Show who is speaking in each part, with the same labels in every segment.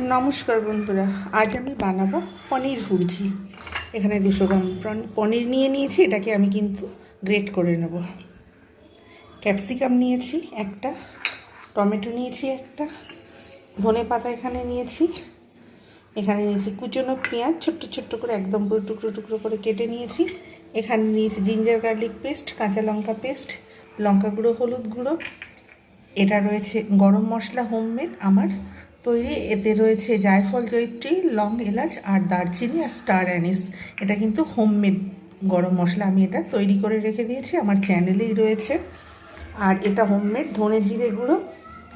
Speaker 1: নমস্কার বন্ধুরা, আজ আমি বানাবো পনির ভুর্জি। এখানে দুশো গ্রাম পন- পনির নিয়ে নিয়েছি, এটাকে আমি কিন্তু গ্রেট করে নেব। ক্যাপসিকাম নিয়েছি একটা, টমেটো নিয়েছি একটা, ধনে পাতা এখানে নিয়েছি এখানে নিয়েছি কুচনো পেঁয়াজ, ছোট্ট ছোট্ট করে একদম পুরো টুকরো টুকরো করে কেটে নিয়েছি। এখানে নিয়েছি জিঞ্জার গার্লিক পেস্ট, কাঁচা লঙ্কা পেস্ট, লঙ্কা গুঁড়ো, হলুদ গুঁড়ো। এটা রয়েছে গরম মশলা, হোমমেড, আমার তৈরি। এতে রয়েছে জায়ফল জয়িত্রী, লং এলাচ আর দারচিনি আর স্টার অ্যানিস। এটা কিন্তু হোমমেড গরম মশলা। আমি এটা তৈরি করে রেখে দিয়েছি। আমার চ্যানেলেই রয়েছে। আর এটা হোমমেড ধনে জিরে গুঁড়ো।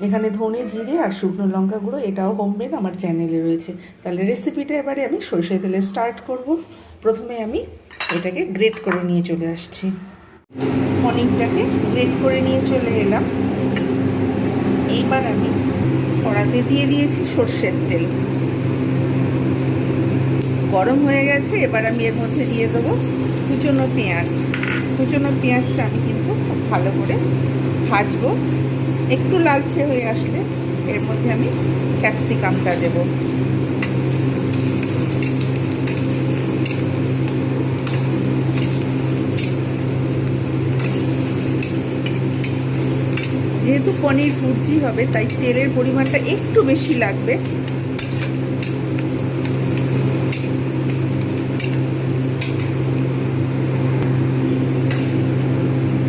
Speaker 1: এখানে ধনে জিরে আর শুকনো লঙ্কা গুঁড়ো, এটাও হোমমেড আমার চ্যানেলে রয়েছে। তাহলে রেসিপিটা এবারে আমি সরষে তেলে স্টার্ট করব। প্রথমে আমি এটাকে গ্রেট করে নিয়ে চলে আসছি। মর্নিংটাকে গ্রেট করে নিয়ে চলে এলাম। এইবার আমি কড়াতে দিয়ে দিয়েছি সর্ষের তেল। গরম হয়ে গেছে, এবার আমি এর মধ্যে দিয়ে দেবো কুচনো পেঁয়াজ। কুচনো পেঁয়াজটা আমি কিন্তু খুব ভালো করে ভাজবো। একটু লালচে হয়ে আসলে এর মধ্যে আমি ক্যাপসিকামটা দেবো যেহেতু পনির ভুর্জি হবে, তাই তেলের পরিমাণটা একটু বেশি লাগবে।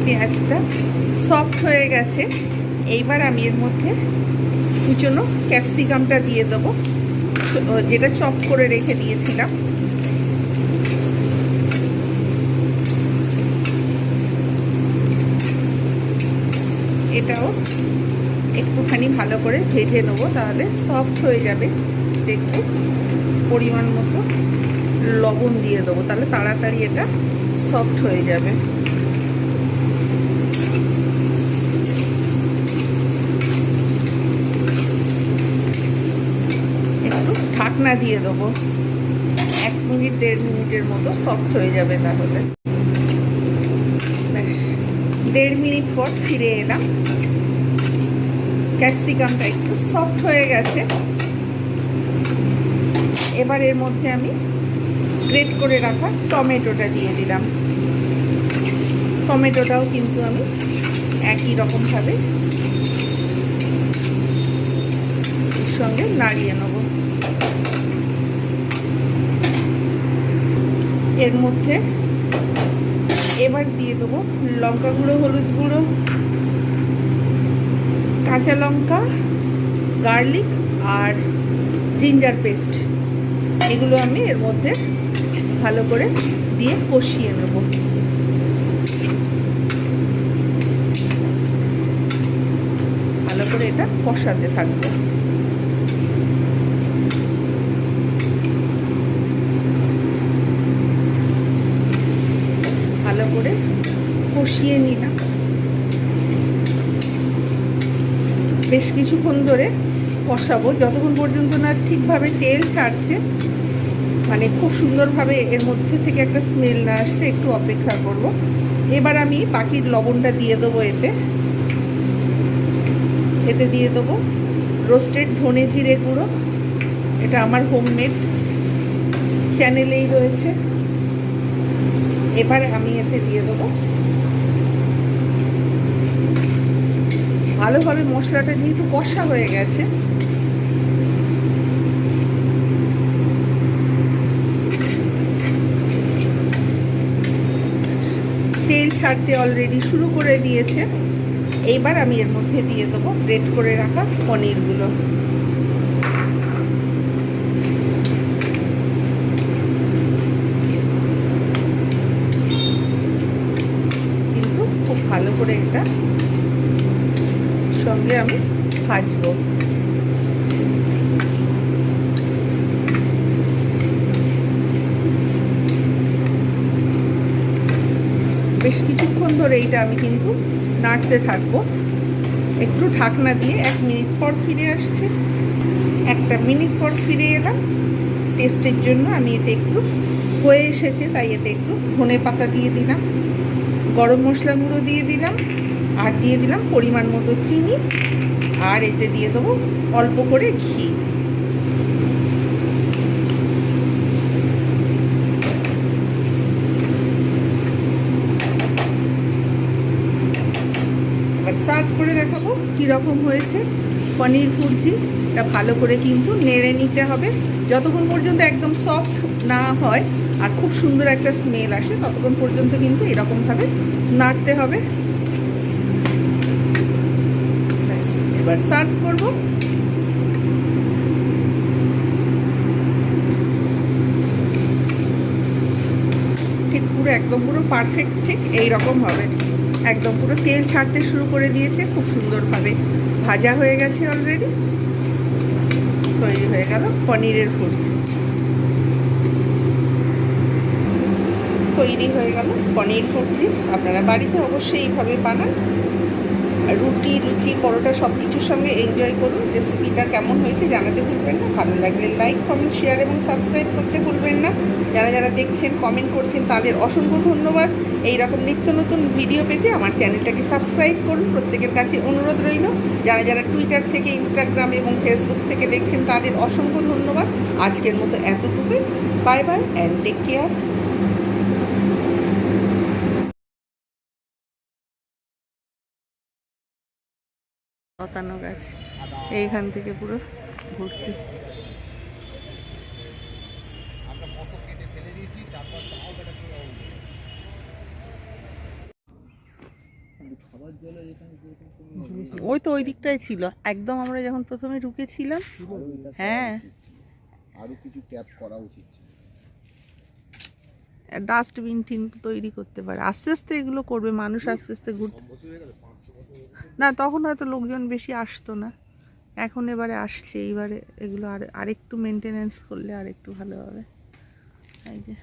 Speaker 1: পেঁয়াজটা সফট হয়ে গেছে। এইবার আমি এর মধ্যে কুচনো ক্যাপসিকামটা দিয়ে দেবো। যেটা চপ করে রেখে দিয়েছিলাম। এটাও একটুখানি ভালো করে ভেজে নেব, তাহলে সফট হয়ে যাবে। দেখতে পরিমাণ মতো লবণ দিয়ে দেবো, তাহলে তাড়াতাড়ি এটা সফট হয়ে যাবে। একটু ঢাকনা দিয়ে দেবো। এক মিনিট, দেড় মিনিটের মতো সফট হয়ে যাবে তাহলে। দেড় মিনিট পর ফিরে এলাম। ক্যাপসিকামটা একটু সফট হয়ে গেছে। এবার এর মধ্যে আমি গ্রেট করে রাখা টমেটোটা দিয়ে দিলাম। টমেটোটাও কিন্তু আমি একই রকমভাবে সঙ্গে নাড়িয়ে নেব। এর মধ্যে এবার দিয়ে দেবো লঙ্কা গুঁড়ো, হলুদ গুঁড়ো, কাঁচা লঙ্কা, গার্লিক আর জিঞ্জার পেস্ট। এগুলো আমি এর মধ্যে ভালো করে দিয়ে কষিয়ে নেব। ভালো করে এটা কষাতে থাকবে ভালো করে কষিয়ে নিলাম। বেশ কিছুক্ষণ ধরে কষাবো। যতক্ষণ পর্যন্ত না ঠিকভাবে তেল ছাড়ছে মানে খুব সুন্দরভাবে এর মধ্যে থেকে একটা স্মেল না আসছে, একটু অপেক্ষা করব। এবার আমি বাকির লবণটা দিয়ে দেবো এতে। এতে দিয়ে দেবো রোস্টেড ধনে জিরে গুঁড়ো। এটা আমার হোমমেড চ্যানেলেই রয়েছে। এবার আমি এতে দিয়ে দেবো। ভালোভাবে মশলাটা যেহেতু কষা হয়ে গেছে, তেল ছাড়তে অলরেডি শুরু করে দিয়েছে। এইবার আমি এর মধ্যে দিয়ে দেবো গ্রেট করে রাখা পনিরগুলো কিন্তু খুব ভালো করে এটা সঙ্গে আমি ভাজবো। বেশ কিছুক্ষণ ধরে এইটা আমি কিন্তু নাড়তে থাকব। একটু ঢাকনা দিয়ে এক মিনিট পর ফিরে আসছে। একটা মিনিট পর ফিরে এলাম। টেস্টের জন্য আমি এতে একটু হয়ে এসেছে, তাই এতে একটু ধনে পাতা দিয়ে দিলাম। গরম মশলা গুঁড়ো দিয়ে দিলাম, আর দিয়ে দিলাম পরিমাণ মতো চিনি, আর এতে দিয়ে দেবো অল্প করে ঘি। সার্ভ করে দেখাবো কীরকম হয়েছে। পনির ভুর্জি এটা ভালো করে কিন্তু নেড়ে নিতে হবে। যতক্ষণ পর্যন্ত একদম সফট না হয় আর খুব সুন্দর একটা স্মেল আসে, ততক্ষণ পর্যন্ত কিন্তু এরকমভাবে নাড়তে হবে। এবার সার্ভ করব। ঠিক পুরো একদম পুরো পারফেক্ট ঠিক এই রকম হবে। একদম পুরো তেল ছাড়তে শুরু করে দিয়েছে, খুব সুন্দরভাবে ভাজা হয়ে গেছে অলরেডি তৈরি হয়ে গেল, পনিরের ফুরজি তৈরি হয়ে গেল পনির ফুরজি আপনারা বাড়িতে অবশ্যই এইভাবে বানান। রুটি, লুচি, পরোটা সব কিছুর সঙ্গে এনজয় করুন। রেসিপিটা কেমন হয়েছে জানাতে ভুলবেন না। ভালো লাগলে লাইক কমেন্ট শেয়ার এবং সাবস্ক্রাইব করতে ভুলবেন না। যারা যারা দেখছেন কমেন্ট করছেন, তাদের অসংখ্য ধন্যবাদ। এই রকম নিত্য নতুন ভিডিও পেতে আমার চ্যানেলটাকে সাবস্ক্রাইব করুন। প্রত্যেকের কাছে অনুরোধ রইল। যারা যারা টুইটার থেকে ইনস্টাগ্রাম এবং ফেসবুক থেকে দেখছেন, তাদের অসংখ্য ধন্যবাদ। আজকের মতো এতটুকুই। Bye bye and take care লতানো গাছ। এইখান থেকে পুরো ভর্তি। ওই তো ওই দিকটাই ছিল। একদম আমরা যখন প্রথমে ঢুকেছিলাম হ্যাঁ।
Speaker 2: আরও কিছু ক্যাপ করা উচিত
Speaker 1: ডাস্টবিন টিন তৈরি করতে পারে। আস্তে আস্তে এগুলো করবে মানুষ আস্তে আস্তে ঘুরতে না, তখন হয়তো লোকজন বেশি আসতো না। এখন এবারে আসছে, এইবারে এগুলো আর, আরেকটু মেনটেনেন্স করলে আরেকটু ভালো হবে। এই যে।